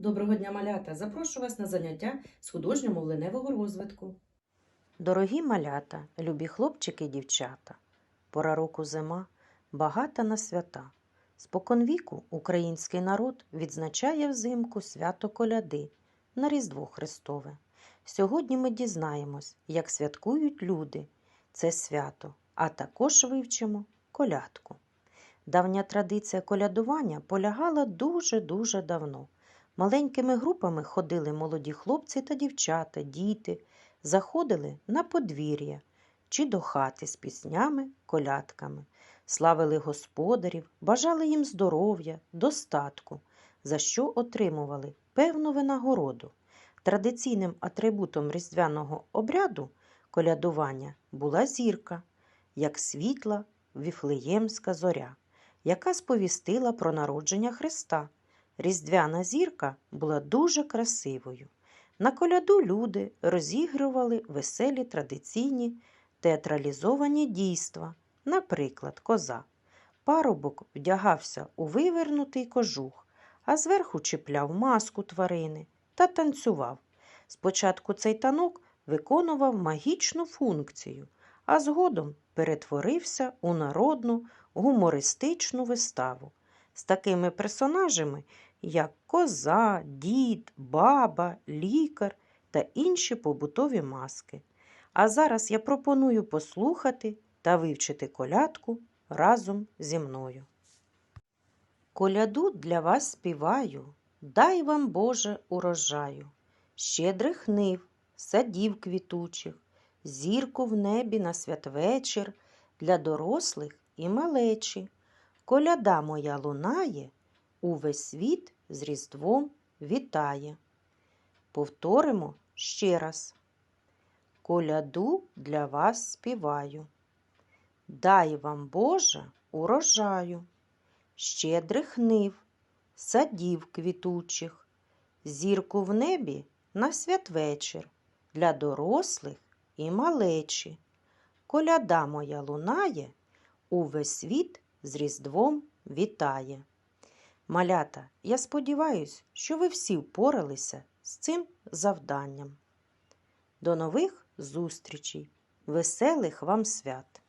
Доброго дня, малята! Запрошую вас на заняття з художньо-мовленевого розвитку. Дорогі малята, любі хлопчики і дівчата, пора року зима, багата на свята. Споконвіку український народ відзначає взимку свято коляди на Різдво Христове. Сьогодні ми дізнаємось, як святкують люди це свято, а також вивчимо колядку. Давня традиція колядування полягала дуже-дуже давно. Маленькими групами ходили молоді хлопці та дівчата, діти, заходили на подвір'я чи до хати з піснями, колядками, славили господарів, бажали їм здоров'я, достатку, за що отримували певну винагороду. Традиційним атрибутом різдвяного обряду колядування була зірка, як світла віфлеємська зоря, яка сповістила про народження Христа. Різдвяна зірка була дуже красивою. На коляду люди розігрували веселі традиційні театралізовані дійства, наприклад, коза. Парубок вдягався у вивернутий кожух, а зверху чіпляв маску тварини та танцював. Спочатку цей танок виконував магічну функцію, а згодом перетворився у народну гумористичну виставу з такими персонажами, як коза, дід, баба, лікар та інші побутові маски. А зараз я пропоную послухати та вивчити колядку разом зі мною. Коляду для вас співаю, дай вам Боже урожаю, щедрих нив, садів квітучих, зірку в небі на святвечір для дорослих і малечі. Коляда моя лунає, увесь світ з Різдвом вітає. Повторимо ще раз. Коляду для вас співаю. Дай вам Боже урожаю, щедрих нив, садів квітучих, зірку в небі на святвечір для дорослих і малечі. Коляда моя лунає, увесь світ з Різдвом вітає. Малята, я сподіваюся, що ви всі впоралися з цим завданням. До нових зустрічей, веселих вам свят!